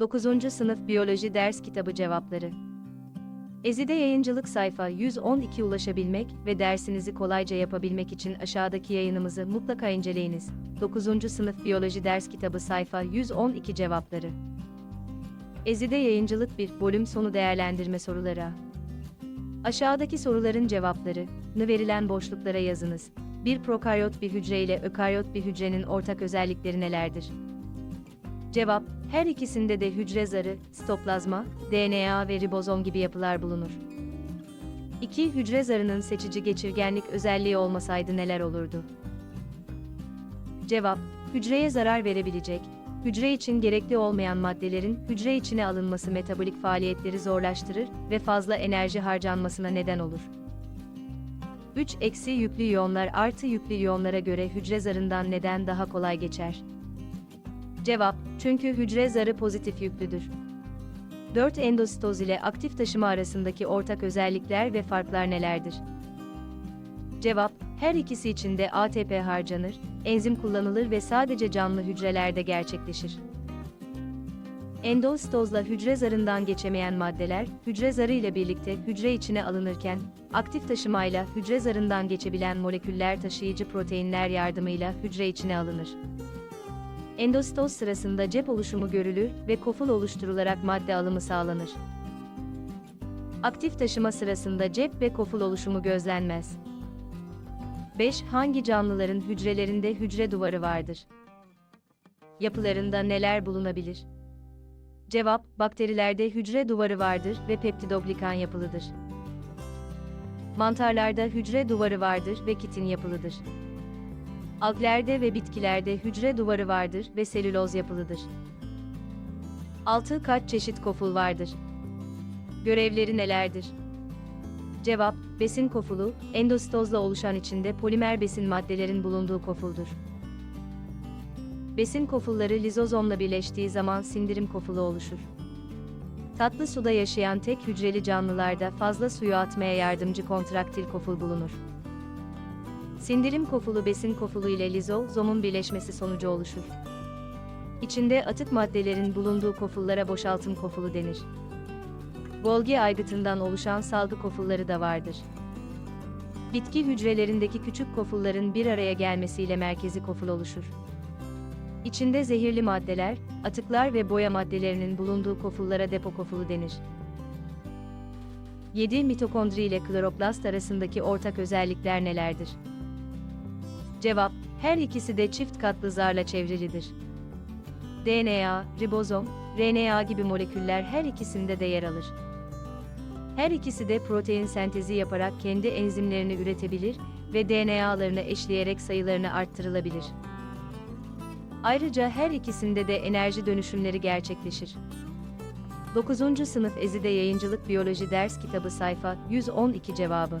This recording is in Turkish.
9. Sınıf Biyoloji Ders Kitabı Cevapları Ezide Yayıncılık sayfa 112 ulaşabilmek ve dersinizi kolayca yapabilmek için aşağıdaki yayınımızı mutlaka inceleyiniz. 9. Sınıf Biyoloji Ders Kitabı sayfa 112 cevapları Ezide Yayıncılık 1 bölüm sonu değerlendirme soruları Aşağıdaki soruların cevapları, nı verilen boşluklara yazınız. Bir prokaryot bir hücre ile ökaryot bir hücrenin ortak özellikleri nelerdir? Cevap, her ikisinde de hücre zarı, sitoplazma, DNA ve ribozom gibi yapılar bulunur. 2. Hücre zarının seçici geçirgenlik özelliği olmasaydı neler olurdu? Cevap, hücreye zarar verebilecek, hücre için gerekli olmayan maddelerin hücre içine alınması metabolik faaliyetleri zorlaştırır ve fazla enerji harcanmasına neden olur. 3. Eksi yüklü iyonlar artı yüklü iyonlara göre hücre zarından neden daha kolay geçer? Cevap, çünkü hücre zarı pozitif yüklüdür. 4. Endositoz ile aktif taşıma arasındaki ortak özellikler ve farklar nelerdir? Cevap, her ikisi için de ATP harcanır, enzim kullanılır ve sadece canlı hücrelerde gerçekleşir. Endositozla hücre zarından geçemeyen maddeler, hücre zarı ile birlikte hücre içine alınırken, aktif taşımayla hücre zarından geçebilen moleküller taşıyıcı proteinler yardımıyla hücre içine alınır. Endositoz sırasında cep oluşumu görülür ve koful oluşturularak madde alımı sağlanır. Aktif taşıma sırasında cep ve koful oluşumu gözlenmez. 5. Hangi canlıların hücrelerinde hücre duvarı vardır? Yapılarında neler bulunabilir? Cevap, bakterilerde hücre duvarı vardır ve peptidoglikan yapılıdır. Mantarlarda hücre duvarı vardır ve kitin yapılıdır. Alglerde ve bitkilerde hücre duvarı vardır ve selüloz yapılıdır. 6. Kaç çeşit koful vardır? Görevleri nelerdir? Cevap, besin kofulu, endositozla oluşan içinde polimer besin maddelerin bulunduğu kofuldur. Besin kofulları lizozomla birleştiği zaman sindirim kofulu oluşur. Tatlı suda yaşayan tek hücreli canlılarda fazla suyu atmaya yardımcı kontraktil koful bulunur. Sindirim kofulu besin kofulu ile lizozomun birleşmesi sonucu oluşur. İçinde atık maddelerin bulunduğu kofullara boşaltım kofulu denir. Golgi aygıtından oluşan salgı kofulları da vardır. Bitki hücrelerindeki küçük kofulların bir araya gelmesiyle merkezi koful oluşur. İçinde zehirli maddeler, atıklar ve boya maddelerinin bulunduğu kofullara depo kofulu denir. 7. Mitokondri ile kloroplast arasındaki ortak özellikler nelerdir? Cevap, her ikisi de çift katlı zarla çevrilidir. DNA, ribozom, RNA gibi moleküller her ikisinde de yer alır. Her ikisi de protein sentezi yaparak kendi enzimlerini üretebilir ve DNA'larını eşleyerek sayılarını arttırılabilir. Ayrıca her ikisinde de enerji dönüşümleri gerçekleşir. 9. Sınıf Ezide Yayıncılık Biyoloji Ders Kitabı sayfa 112 cevabı